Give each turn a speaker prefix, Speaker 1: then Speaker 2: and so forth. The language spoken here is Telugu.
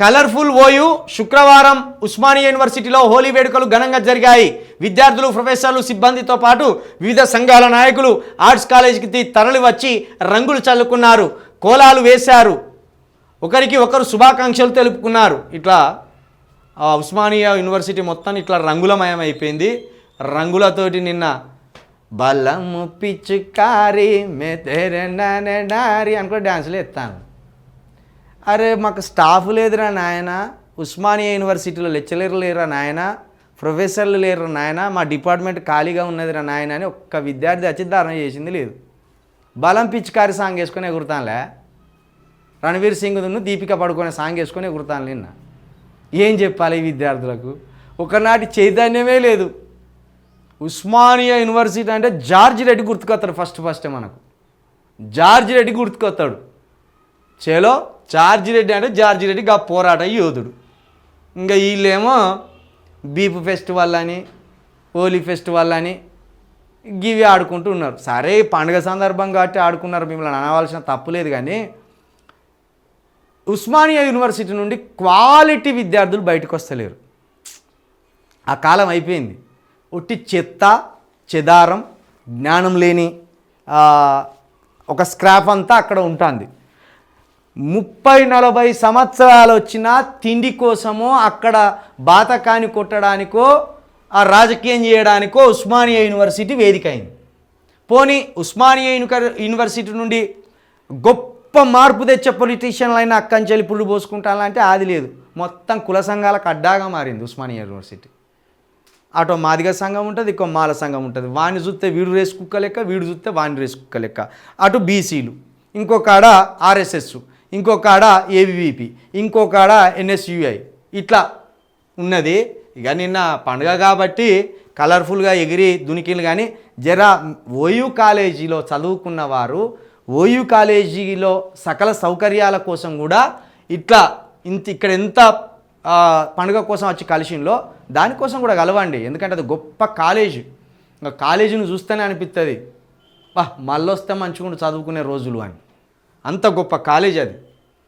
Speaker 1: కలర్ఫుల్ ఓయు శుక్రవారం ఉస్మానియా యూనివర్సిటీలో హోలీ వేడుకలు ఘనంగా జరిగాయి. విద్యార్థులు ప్రొఫెసర్లు సిబ్బందితో పాటు వివిధ సంఘాల నాయకులు ఆర్ట్స్ కాలేజీకి తరలి వచ్చి రంగులు చల్లుకున్నారు. కోలాలు వేశారు. ఒకరికి ఒకరు శుభాకాంక్షలు తెలుపుకున్నారు. ఇట్లా ఉస్మానియా యూనివర్సిటీ మొత్తం ఇట్లా రంగులమయం అయిపోయింది. రంగులతోటి నిన్న బల్లము పిచ్చుకారి మెతెరె నారి అనుకో డ్యాన్సులు ఎత్తాను అరే మాకు స్టాఫ్ లేదురా నాయన. ఉస్మానియా యూనివర్సిటీలో లెక్చరర్లు లేరా నాయన. ప్రొఫెసర్లు లేరు నాయన. మా డిపార్ట్మెంట్ ఖాళీగా ఉన్నదిరా నాయన అని ఒక్క విద్యార్థి వచ్చి ధారణ చేసింది లేదు. బలం పిచ్చికారి సాంగ్ వేసుకొని ఎగురుతానులే. రణవీర్ సింగ్ను దీపిక పడుకునే సాంగ్ వేసుకొని ఎగురుతాను నిన్న. ఏం చెప్పాలి ఈ విద్యార్థులకు? ఒకనాటి చైతన్యమే లేదు. ఉస్మానియా యూనివర్సిటీ అంటే జార్జ్ రెడ్డి గుర్తుకొస్తాడు ఫస్ట్ ఫస్ట్ మనకు. జార్జ్ రెడ్డి గుర్తుకొస్తాడు. చేలో జార్జి రెడ్డి అంటే జార్జి రెడ్డి గా పోరాట యోధుడు. ఇంకా వీళ్ళేమో బీపు ఫెస్టివల్ అని హోలీ ఫెస్టివల్ అని గివి ఆడుకుంటూ ఉన్నారు. సరే పండుగ సందర్భం కాబట్టి ఆడుకున్నారు మిమ్మల్ని అనవలసిన తప్పులేదు కానీ ఉస్మానియా యూనివర్సిటీ నుండి క్వాలిటీ విద్యార్థులు బయటకు వస్తలేరు. ఆ కాలం అయిపోయింది. ఒట్టి చెత్త చెదారం జ్ఞానం లేని ఒక స్క్రాప్ అంతా అక్కడ ఉంటుంది. ముప్పై నలభై సంవత్సరాలు వచ్చినా తిండి కోసమో అక్కడ బాతకాని కొట్టడానికో ఆ రాజకీయం చేయడానికో ఉస్మానియా యూనివర్సిటీ వేదిక అయింది పోనీ ఉస్మానియా యూనివర్సిటీ నుండి గొప్ప మార్పు తెచ్చే పొలిటీషియన్లు అయినా అక్కంచెలి పుళ్ళు పోసుకుంటానంటే అది లేదు. మొత్తం కుల సంఘాలకు అడ్డాగా మారింది ఉస్మానియా యూనివర్సిటీ. అటో మాదిగ సంఘం ఉంటుంది ఇంకో మాల సంఘం ఉంటుంది. వాడిని చూస్తే వీడు రేసు కుక్క లెక్క వీడు చూస్తే వాడిని రేసు కుక్క లెక్క. అటు బీసీలు ఇంకొక ఆడ ఆర్ఎస్ఎస్ ఇంకొక ఆడ ఏబీవీపీ ఇంకొక ఆడ ఎన్ఎస్యుఐ ఇట్లా ఉన్నది. ఇక నిన్న పండుగ కాబట్టి కలర్ఫుల్గా ఎగిరి దునికిలు కానీ జర ఓయూ కాలేజీలో చదువుకున్న వారు ఓయూ కాలేజీలో సకల సౌకర్యాల కోసం కూడా ఇట్లా ఇంత ఇక్కడ ఎంత పండుగ కోసం వచ్చి కలిసింలో దానికోసం కూడా కలవండి. ఎందుకంటే అది గొప్ప కాలేజ్. కాలేజీని చూస్తేనే అనిపిస్తుంది వా మళ్ళొస్తే మంచిగా చదువుకునే రోజులు అని. అంత గొప్ప కాలేజ్ అది